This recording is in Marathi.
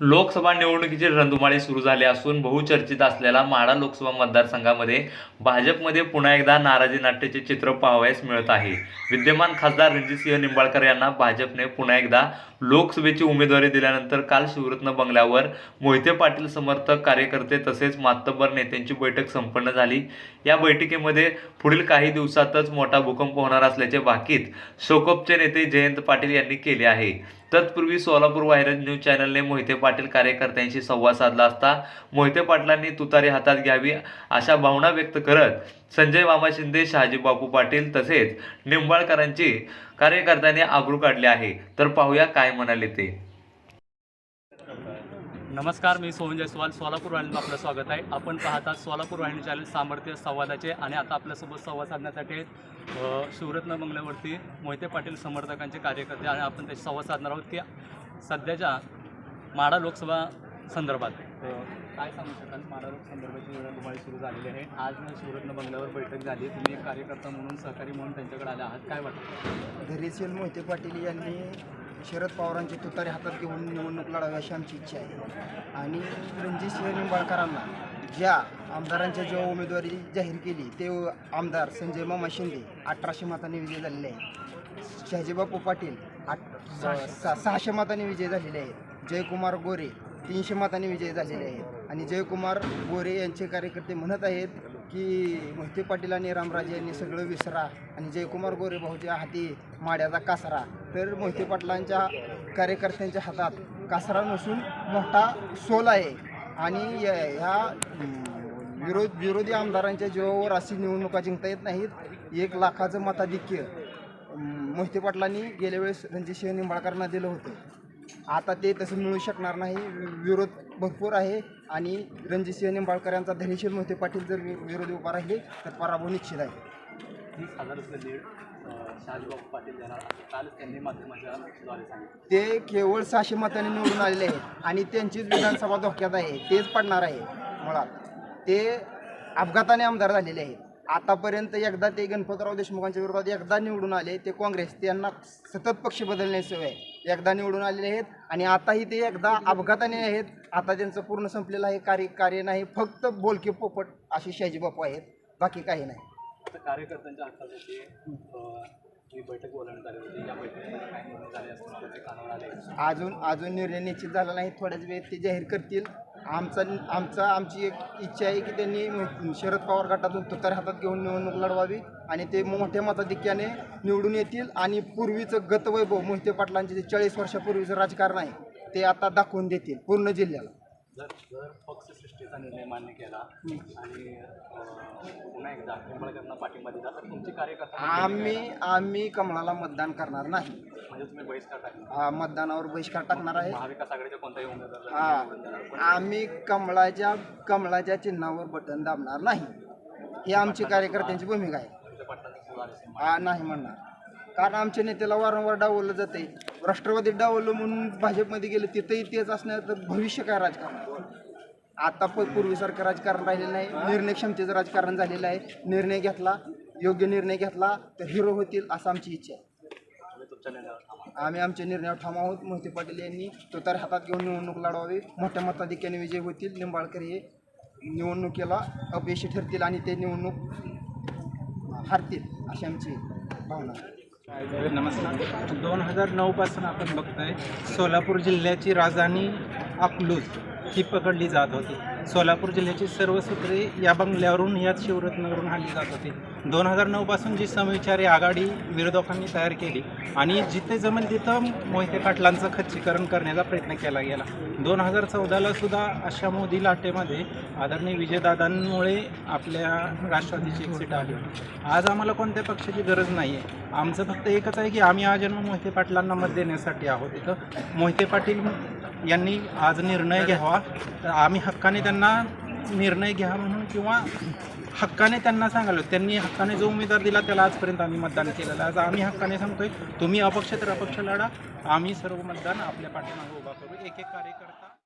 लोकसभा निवडणुकीचे रणधुमाळे सुरू झाले असून बहुचर्चित असलेला माढा लोकसभा मतदारसंघामध्ये भाजपमध्ये पुन्हा एकदा नाराजी नाट्याचे चित्र पाहावयास मिळत आहे. विद्यमान खासदार रणजितसिंह निंबाळकर यांना भाजपने पुन्हा एकदा लोकसभेची उमेदवारी दिल्यानंतर काल शिवरत्न बंगल्यावर मोहिते पाटील समर्थक कार्यकर्ते तसेच मातब्बर नेत्यांची बैठक संपन्न झाली. या बैठकीमध्ये पुढील काही दिवसातच मोठा भूकंप होणार असल्याचे भाकीत शोकपचे नेते जयंत पाटील यांनी केले आहे. तत्पूर्वी सोलापूर व्हायरल न्यूज चॅनलने मोहिते पाटील कार्यकर्त्यांशी संवाद साधला असता मोहिते पाटलांनी तुतारी हातात घ्यावी अशा भावना व्यक्त करत संजय मामा शिंदे शहाजी बापू पाटील तसेच निंबाळकरांची कार्यकर्त्यांनी आबरू काढले आहे. तर पाहूया काय म्हणाले ते. नमस्कार मी सोहन जयस्वाल सोलापूर वाहिनीला आपलं स्वागत आहे. आपण पाहतात सोलापूर वाहिनी चॅनल सामर्थ्य संवादाचे आणि आता आपल्यासोबत संवाद साधण्यासाठी शिवरत्न बंगल्यावरती मोहिते पाटील समर्थकांचे कार्यकर्ते आणि आपण त्याची संवाद साधणार आहोत की सध्याच्या माढा लोकसभा संदर्भात. काय सांगू शकाल माडा लोकसंदर्भाची रणधुमाळी सुरू झालेली आहे. आज शिवरत्न बंगल्यावर बैठक झाली तुम्ही एक कार्यकर्ता म्हणून सहकारी म्हणून त्यांच्याकडे आले आहात. काय वाटतं? धैर्यशील मोहिते पाटील यांनी शरद पवारांची तुतारी हातात घेऊन निवडणूक लढावी अशी आमची इच्छा आहे. आणि रणजित सिंह निंबाळकरांना ज्या आमदारांच्या जेव्हा उमेदवारी जाहीर केली ते आमदार संजय मामा शिंदे अठराशे मतांनी विजय झालेले आहेत. शहाजीबापू पाटील आठ सहाशे मतांनी विजय झालेले आहेत. जयकुमार गोरे तीनशे मतांनी विजय झालेले आहेत. आणि जयकुमार गोरे यांचे कार्यकर्ते म्हणत आहेत की मोहिते पाटील आणि रामराजे यांनी सगळं विसरा आणि जयकुमार गोरे भाऊच्या हाती माड्याचा कासरा. तर मोहिते पाटलांच्या कार्यकर्त्यांच्या हातात कासरा नसून मोठा सोल आहे. आणि या- ह्या विरोध विरोधी आमदारांच्या जीवावर अशी निवडणुका जिंकता येत नाहीत. एक लाखाचं मताधिक्य मोहिते पाटलांनी गेल्या वेळेस रणजितसिंह निंबाळकरांना दिलं होतं. आता ते तसं मिळू शकणार नाही. विरोध भरपूर आहे. आणि रणजितसिंह निंबाळकर यांचा धैर्यशील मोहिते पाटील जर वि- विरोधी उभा राहिले तर पराभव निश्चित आहे. तीस हजार रुपये लीड अ, शहाजीबाबू पाटील देणार असं कालच त्यांनी माध्यमाच्या द्वारे सांगितलं. ते केवळ सहाशे मतांनी निवडून आलेले आहेत. आणि त्यांचीच विधानसभा धोक्यात आहे. तेच पडणार आहे मुळात. ते अपघाताने आमदार झालेले आहेत. आतापर्यंत एकदा ते गणपतराव देशमुखांच्या विरोधात एकदा निवडून आले ते काँग्रेस. त्यांना सतत पक्ष बदलण्याची सवय आहे. एकदा निवडून आलेले आहेत आणि आताही ते एकदा अपघाताने आहेत. आता त्यांचं पूर्ण संपलेलं आहे. कार्य कार्य नाही. फक्त बोलके पोपट असे शहाजी बापू आहेत. बाकी काही नाही. कार्यकर्त्यांच्या होती. ही बैठक बोलवण्यात अजून अजून निर्णय निश्चित झाला नाही. थोड्याच वेळेत ते जाहीर करतील. आमचा आमचा आमची एक इच्छा आहे की त्यांनी शरद पवार गटातून तुतार हातात घेऊन निवडणूक लढवावी आणि ते मोठ्या मताधिक्याने निवडून येतील आणि पूर्वीचं गतवैभव मोहिते पाटलांचे जे चाळीस वर्षापूर्वीचं राजकारण आहे ते आता दाखवून देतील पूर्ण जिल्ह्याला. जर जर पक्षसृष्टीचा निर्णय मान्य केला आणि पुन्हा एकदा निंबाळकरांना पाठिंबा दिला तर तुमचे कार्यकर्ता आम्ही आम्ही कमळाला मतदान करणार नाही. म्हणजे तुम्ही बहिष्कार टाकणार? मतदानावर बहिष्कार टाकणार आहे. महाविकास आघाडीच्या हा देणार. पण आम्ही कमळाच्या कमळाच्या चिन्हावर बटन दाबणार नाही. ही आमची कार्यकर्त्यांची भूमिका आहे. पाटलांचं हा नाही म्हणणार. कारण आमच्या नेत्याला वारंवार डावललं जाते राष्ट्रवादीत डावललं म्हणून भाजपमध्ये गेलं तिथंही तेच असणार तर भविष्य काय राजकारण? आता पण पूर्वीसारखं राजकारण राहिलेलं नाही. निर्णय क्षमतेचं राजकारण झालेलं आहे. निर्णय घेतला योग्य निर्णय घेतला तर हिरो होतील असं आमची इच्छा आहे. आम्ही आमच्या निर्णयावर ठाम आहोत. मोहिते पाटील यांनी तुतार हातात घेऊन निवडणूक लढवावी मोठ्या मताधिक्याने विजय होतील. निंबाळकर हे निवडणुकीला अपयशी ठरतील आणि ते निवडणूक हारतील अशी आमची भावना आहे. नमस्कार. दोन हजार नऊपासून आपण बघतोय सोलापूर जिल्ह्याची राजधानी अकलूज ही पकडली जात होती. सोलापूर जिल्ह्याची सर्व सूत्रे या बंगल्यावरून याच शिवरत्नवरून हल्ली जात होती. दोन हजार नऊपासून जी समविचारी आघाडी विरोधकांनी तयार केली आणि जिथे जमेल तिथं मोहिते पाटलांचं खच्चीकरण करण्याचा प्रयत्न केला गेला. दोन हजार चौदाला सुद्धा अशा मोदी लाटेमध्ये आदरणीय विजयदादांमुळे आपल्या राष्ट्रवादीची एक सीट आली होती. आज आम्हाला कोणत्या पक्षाची गरज नाही आहे आमचं फक्त एकच आहे की आम्ही आजन्म मोहिते पाटलांना मत देण्यासाठी आहोत. इथं मोहिते पाटील यांनी आज निर्णय घ्यावा. तर आम्ही हक्काने त्यांना निर्णय घ्या म्हणून किंवा हक्काने त्यांना सांगालो त्यांनी हक्काने जो उमेदवार दिला त्याला आजपर्यंत आम्ही मतदान केलेलं आज आम्ही हक्काने सांगतोय तुम्ही अपक्ष तर अपक्ष लढा. आम्ही सर्व मतदान आपल्या पाठीमागे उभा करू. एक एक कार्यकर्ता